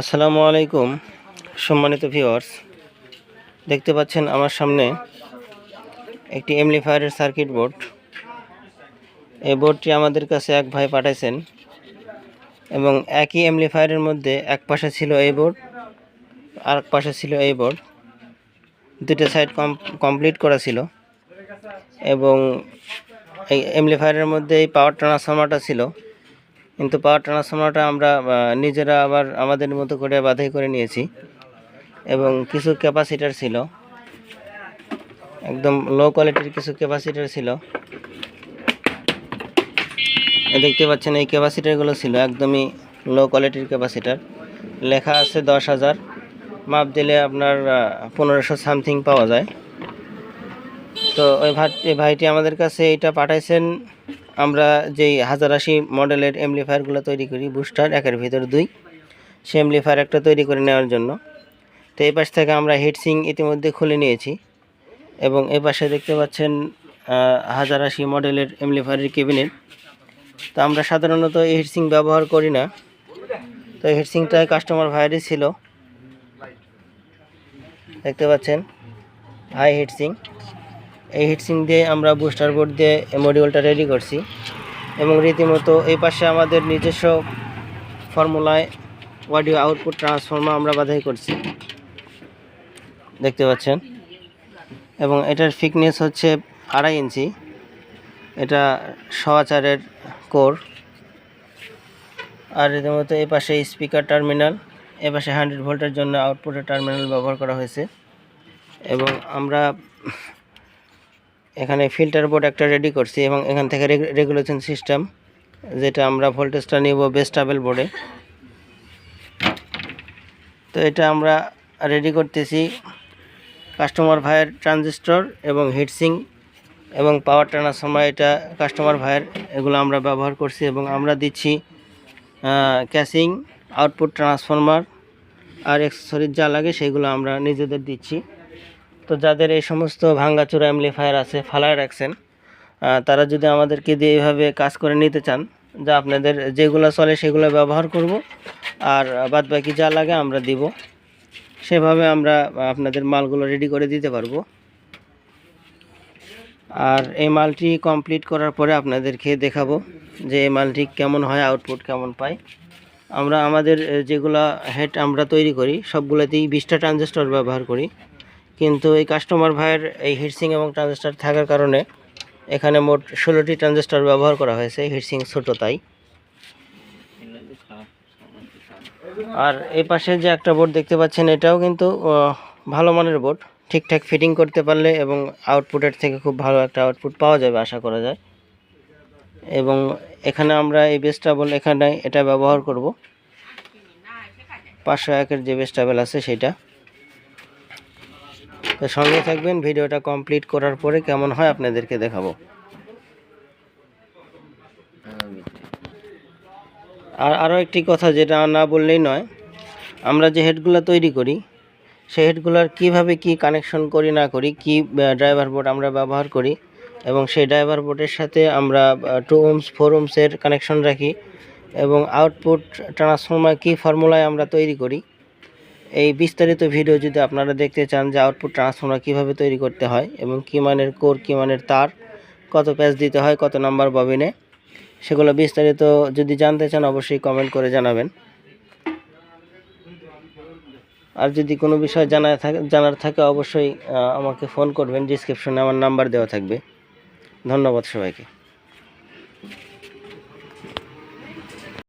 আসসালামু আলাইকুম, সম্মানিত ভিউয়ার্স দেখতে পাচ্ছেন আমার সামনে একটি এমলিফায়ারের সার্কিট বোর্ড এই বোর্ডটি আমাদের কাছে এক ভাই পাঠাইছেন এবং একই এমলিফায়ারের মধ্যে এক পাশে ছিল এই বোর্ড আর এক পাশে ছিল এই বোর্ড দুটো সাইড কম কমপ্লিট করা ছিল এবং এই এমলিফায়ারের মধ্যে এই পাওয়ার ট্রান্সফর্মারটা ছিল। কিন্তু পাওয়ার ট্রান্সফর্মারটা আমরা নিজেরা আবার আমাদের মতো করে বাধাই করে নিয়েছি। এবং কিছু ক্যাপাসিটার ছিল। একদম লো কোয়ালিটির কিছু ক্যাপাসিটার ছিল। দেখতে পাচ্ছেন, এই ক্যাপাসিটারগুলো ছিল একদমই লো কোয়ালিটির ক্যাপাসিটার। লেখা আছে দশ হাজার। মাপ দিলে আপনার পনেরোশো সামথিং পাওয়া যায়। তো ওই ভাই ভাইটি আমাদের কাছে এইটা পাঠাইছেন আমরা যেই হাজার আশি মডেলের এমলিফায়ারগুলো তৈরি করি, বুস্টার, একের ভিতর দুই। সে এমলিফায়ার একটা তৈরি করে নেওয়ার জন্য। তো এই পাশ থেকে আমরা হিটসিং ইতিমধ্যে খুলে নিয়েছি এবং এই পাশে দেখতে পাচ্ছেন হাজার আশি মডেলের এমলিফায়ারের কেবিনেট তো আমরা সাধারণত এই হিটসিং ব্যবহার করি না। তো এই কাস্টমার ভাইয়েরই ছিল। দেখতে পাচ্ছেন হাই হিটসিং এই হিটসিং দিয়ে আমরা বুস্টার বোর্ড দিয়ে মডিউলটা রেডি করছি। এবং রীতিমতো এই পাশে আমাদের নিজস্ব ফর্মুলায় অডিও আউটপুট ট্রান্সফর্মার আমরা বাধাই করছি। দেখতে পাচ্ছেন? এবং এটার ফিকনেস হচ্ছে আড়াই ইঞ্চি এটা সওয়াচারের কোর আর রীতিমতো এই পাশে স্পিকার টার্মিনাল এ পাশে হান্ড্রেড ভোল্টের জন্য আউটপুটের টার্মিনাল ব্যবহার করা হয়েছে। এবং আমরা এখানে ফিল্টার বোর্ড একটা রেডি করছি এবং এখান থেকে রেগুলেশন সিস্টেম যেটা আমরা ভোল্টেজটা নিব বেস্টাবেল বোর্ডে তো এটা আমরা রেডি করতেছি কাস্টমার ভাইয়ের ট্রানজিস্টর এবং হিটসিং এবং পাওয়ার সময় এটা কাস্টমার ভাইয়ের এগুলো আমরা ব্যবহার করছি এবং আমরা দিচ্ছি ক্যাশিং আউটপুট ট্রান্সফরমার আর এক্সেসরিজ যা লাগে সেগুলো আমরা নিজেদের দিচ্ছি। তো যাদের এই সমস্ত ভাঙ্গাচোরা অ্যামলিফায়ার আছে, ফালায় রাখছেন তারা যদি আমাদেরকে দিয়ে এইভাবে কাজ করে নিতে চান, যা আপনাদের যেগুলো চলে সেগুলো ব্যবহার করব, আর বাদ বাকি যা লাগে আমরা দিব। সেভাবে আমরা আপনাদের মালগুলো রেডি করে দিতে পারব। আর এই মালটি কমপ্লিট করার পরে আপনাদেরকে দেখাবো যে এই মালটি কেমন হয় আউটপুট কেমন পায়। আমরা আমাদের যেগুলা হেড আমরা তৈরি করি, সবগুলোতেই বিশটা ট্রানজিস্টর ব্যবহার করি। কিন্তু এই কাস্টমার ভাইয়ের এই হিটসিং এবং ট্রানজিস্টার থাকার কারণে এখানে মোট ষোলোটি ট্রানজিস্টার ব্যবহার করা হয়েছে হিটসিং ছোটো তাই। আর এই পাশে যে একটা বোর্ড দেখতে পাচ্ছেন, এটাও কিন্তু ভালো মানের বোর্ড ঠিকঠাক ফিটিং করতে পারলে এবং আউটপুটের থেকে খুব ভালো একটা আউটপুট পাওয়া যাবে, আশা করা যায়। এবং এখানে আমরা এই বেস্টাবল এখানে এটা ব্যবহার করব। পাঁচশো একের যে বেস্টাবেল আছে, সেটা। তো সঙ্গে থাকবেন, ভিডিওটা কমপ্লিট করার পরে কেমন হয় আপনাদেরকে দেখাবো। আর আরও একটি কথা যেটা না বললেই নয়, আমরা যে হেডগুলো তৈরি করি সেই হেডগুলোর কীভাবে কি কানেকশন করি না করি, কি ড্রাইভার বোর্ড আমরা ব্যবহার করি এবং সেই ড্রাইভার বোর্ডের সাথে আমরা টু ওমস ফোর ওমসের কানেকশন রাখি এবং আউটপুট ট্রান্সফর্মার কি ফর্মুলায় আমরা তৈরি করি এই বিস্তারিত ভিডিও যদি আপনারা দেখতে চান যে আউটপুট ট্রান্সফর্মার কীভাবে তৈরি করতে হয় এবং কী মানের কোর কী মানের তার, কত প্যাচ দিতে হয়, কত নাম্বার ববিনে, সেগুলো বিস্তারিত যদি জানতে চান অবশ্যই কমেন্ট করে জানাবেন। আর যদি কোনো বিষয় জানা থাকে, জানার থাকে অবশ্যই আমাকে ফোন করবেন ডিসক্রিপশনে আমার নাম্বার দেওয়া থাকবে। ধন্যবাদ সবাইকে।